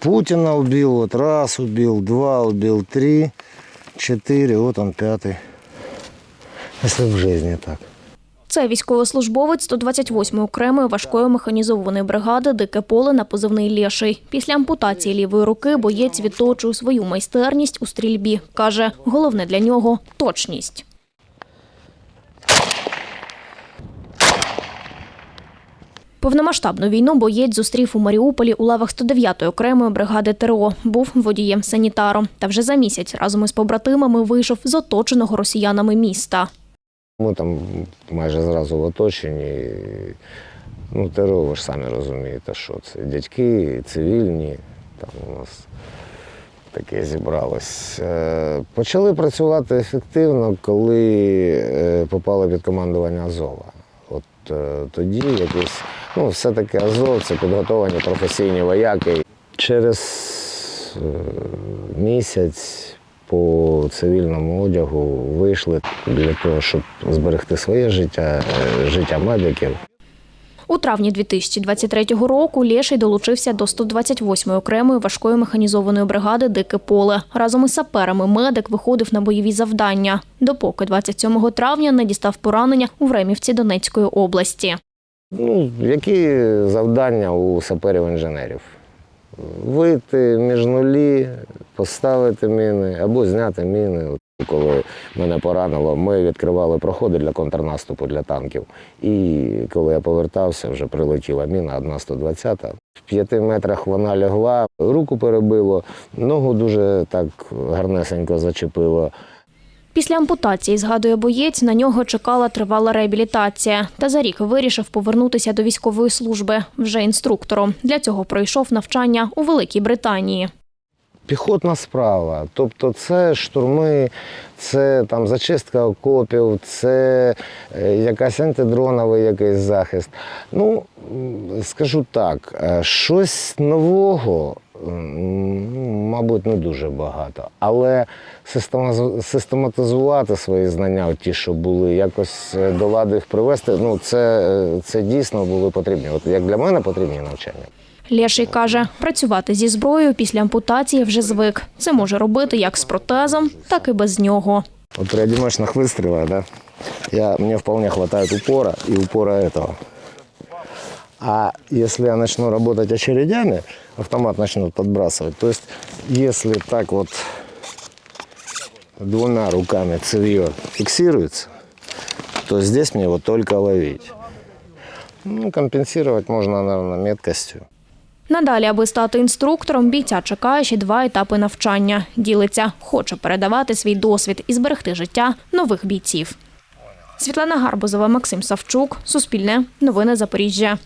Путина убил, вот раз убил, два убил, три, четыре, вот он пятый. Если в жизни так. Це військовослужбовець 128-ї окремої важкої механізованої бригади Дике поле на позивний Лєший. Після ампутації лівої руки боєць відточує свою майстерність у стрільбі. Каже, головне для нього точність. Повномасштабну війну боєць зустрів у Маріуполі у лавах 109-ї окремої бригади ТРО. Був водієм-санітаром. Та вже за місяць разом із побратимами вийшов з оточеного росіянами міста. Ми там майже зразу в оточенні. Ну, ТРО, ви ж самі розумієте, що це дядьки, цивільні. Там у нас таке зібралось. Е, Почали працювати ефективно, коли е, попали під командування Азова. Е, тоді якось, ну, все-таки Азов це підготовані професійні вояки. Через е, місяць по цивільному одягу вийшли для того, щоб зберегти своє життя, е, життя медиків. У травні 2023 року Лєший долучився до 128-ї окремої важкої механізованої бригади Дике поле. Разом із саперами медик виходив на бойові завдання, допоки 27 травня не дістав поранення у Времівці Донецької області. Ну, які завдання у саперів-інженерів? Вийти між нулі, поставити міни або зняти міни. Коли мене поранило, ми відкривали проходи для контрнаступу для танків. І коли я повертався, вже прилетіла міна, одна 120 В п'яти метрах вона лягла, руку перебило, ногу дуже так гарнесенько зачепило. Після ампутації, згадує боєць, на нього чекала тривала реабілітація. Та за рік вирішив повернутися до військової служби вже інструктором. Для цього пройшов навчання у Великій Британії. Піхотна справа. Тобто це штурми, це там зачистка окопів, це е, якась антидроновий якийсь захист. Ну, скажу так, е, щось нового, ну, мабуть, не дуже багато. Але систематизувати свої знання, ті, що були, якось е, до лади їх привести, ну, це, це дійсно були потрібні. От як для мене потрібні навчання. Лєший каже, працювати зі зброєю після ампутації вже звик. Це може робити як з протезом, так і без нього. Вот при одиночных выстрелах, да, я, мне вполне хватает упора и упора этого. А если я начну работать очередями, автомат начнет подбрасывать. То есть, если так вот двумя руками цевье фиксируется, то здесь мне его только ловить. Ну, компенсировать можно, наверное, меткостью. Надалі, аби стати інструктором, бійця чекає ще два етапи навчання. Ділиться, хоче передавати свій досвід і зберегти життя нових бійців. Світлана Гарбузова, Максим Савчук, Суспільне, Новини Запоріжжя.